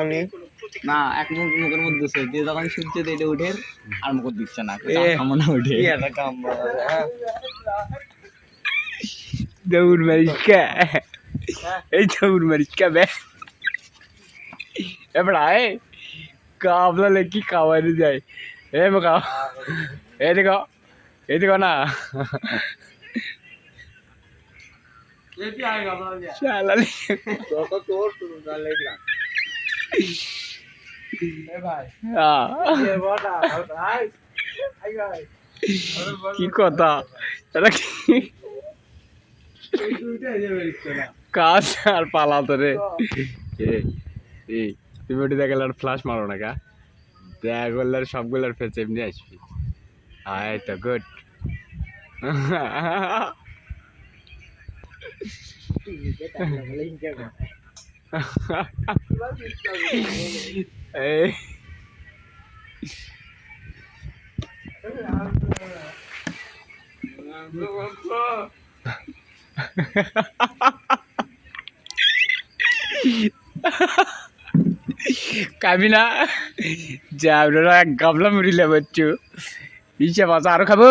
আমি না এক মুখ মুখের মধ্যে দিচ্ছে দিয়ে যখন এটা উঠে আর মুখ দিচ্ছে না। উঠে কি একটা কাম? দৌড় মারিস কে এই দৌড় মারিস কে বে। এ বড়া এ কাবলা লেকি কাওয়ারে যায়? এ মকা এ দেখো এ দেখো না। কি কথা? এটা কি? কাজ আর পালা তো রে তুমি ওটি দেখালে আর ফ্লাশ মারো না কা? দেখা করলে আর সবগুলোর ফেস এমনি আসবি। আয় তো গুড এই খাবি না যা এক গামলা মুড়িলে বচ্চু ইচ্ছে মাছ আরও খাব।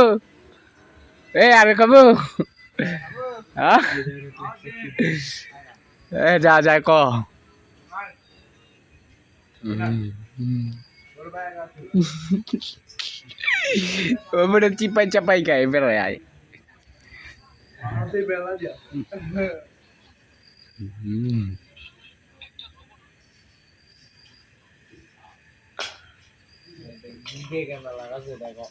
এ আরও খাব। হ্যাঁ? এ যা যা ক। ওপরে চিপাই চাপাই খাই বেড়ায় আয়। হুম। লাগাছে দেখো.